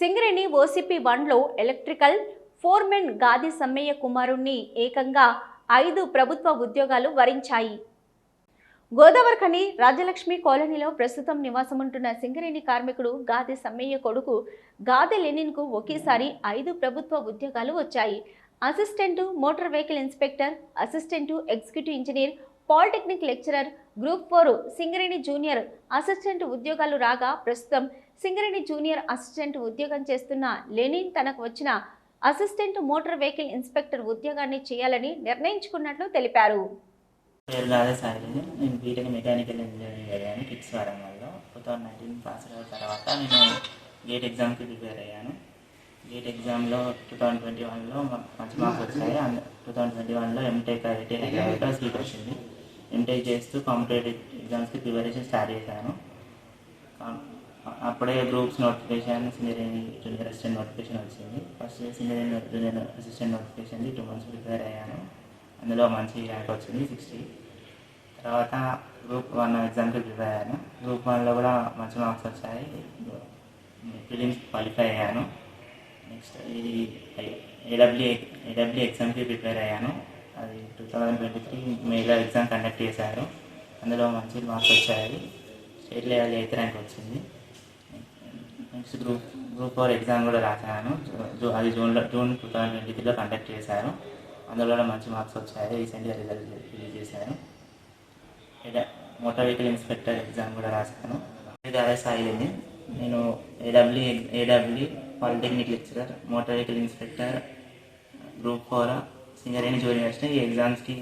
Singareni OCP వన్లో electrical foreman Gadi Sammaiah కుమారుణ్ణి ఏకంగా ఐదు ప్రభుత్వ ఉద్యోగాలు వరించాయి. గోదావరిఖని రాజలక్ష్మి కాలనీలో ప్రస్తుతం నివాసముంటున్న సింగరేణి కార్మికుడు గాది సమ్మయ్య కొడుకు గాది లెనిన్కు ఒకేసారి ఐదు ప్రభుత్వ ఉద్యోగాలు వచ్చాయి. Assistant motor vehicle inspector assistant executive engineer polytechnic lecturer group four Singareni junior assistant ఉద్యోగాలు రాగా ప్రస్తుతం సింగరేణి జూనియర్ అసిస్టెంట్ ఉద్యోగం చేస్తున్న లెనిన్ తనకు వచ్చిన అసిస్టెంట్ మోటార్ వెహికల్ ఇన్స్పెక్టర్ ఉద్యోగాన్ని చేయాలని నిర్ణయించుకున్నట్లు తెలిపారు. పేరు గాదే సాయి నేను బీటెక్ మెకానికల్ ఇంజనీరింగ్ అయ్యాను కిట్స్ వరంగల్లో టూ థౌజండ్ నైన్టీన్ పాస్ అయిన తర్వాత నేను గేట్ ఎగ్జామ్కి ప్రిపేర్ అయ్యాను. గేట్ ఎగ్జామ్లో టూ థౌజండ్ ట్వంటీ వన్లో మంచి మార్క్స్ వచ్చాయి. టూ థౌజండ్ ట్వంటీ వన్లో ఎంటెక్ ఐటీ అగ్రికల్చర్ సీట్ వచ్చింది. ఎంటెక్ చేస్తూ కాంపిటేటివ్ ఎగ్జామ్స్కి ప్రిపరేషన్ స్టార్ట్ చేశాను. అప్పుడే groups notification engineering junior assistant notification వచ్చింది. First engineering junior assistant notification two months prepare అయ్యాను. అందులో మంచి ర్యాంక్ వచ్చింది సిక్స్టీ తర్వాత గ్రూప్ వన్ ఎగ్జామ్కి ప్రిపేర్ అయ్యాను. గ్రూప్ వన్లో కూడా మంచి మార్క్స్ వచ్చాయి. ఫిలిమ్స్ క్వాలిఫై అయ్యాను. నెక్స్ట్ ఇది ఏడబ్ల్యూ ఏడబ్ల్యూ ఎగ్జామ్కి ప్రిపేర్ అయ్యాను. అది టూ థౌజండ్ ట్వంటీ త్రీ మేలో ఎగ్జామ్ కండక్ట్ చేశారు. అందులో మంచి మార్క్స్ వచ్చాయి. స్టేట్ లెవెల్ ఎయిత్ ర్యాంక్ వచ్చింది. Next group group four exam కూడా రాశాను. జూ- అది జూన్లో జూన్ టూ థౌజండ్ ట్వంటీ త్రీలో కండక్ట్ చేశారు. అందులో కూడా మంచి మార్క్స్ వచ్చాయి. రీసెంట్గా రిజల్ట్ రిలీజ్ చేశారు. మోటార్ వెహికల్ ఇన్స్పెక్టర్ ఎగ్జామ్ కూడా రాశాను. ఇది అదే సాయిని నేను AW AW polytechnic lecturer motor vehicle inspector group four engineering join చేసిన ఈ ఎగ్జామ్స్కి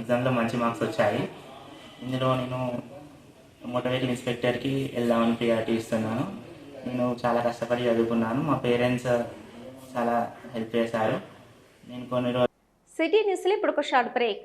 ఎగ్జామ్లో మంచి మార్క్స్ వచ్చాయి. ఇందులో నేను మోటార్ వెహికల్ ఇన్స్పెక్టర్కి వెళ్దామని ప్రియారిటీ ఇస్తున్నాను. నేను చాలా కష్టపడి చదువుకున్నాను. మా పేరెంట్స్ చాలా హెల్ప్ చేశారు. నేను కొన్ని రోజులు సిటీ న్యూస్లో ఇప్పుడు ఒక షార్ట్ బ్రేక్.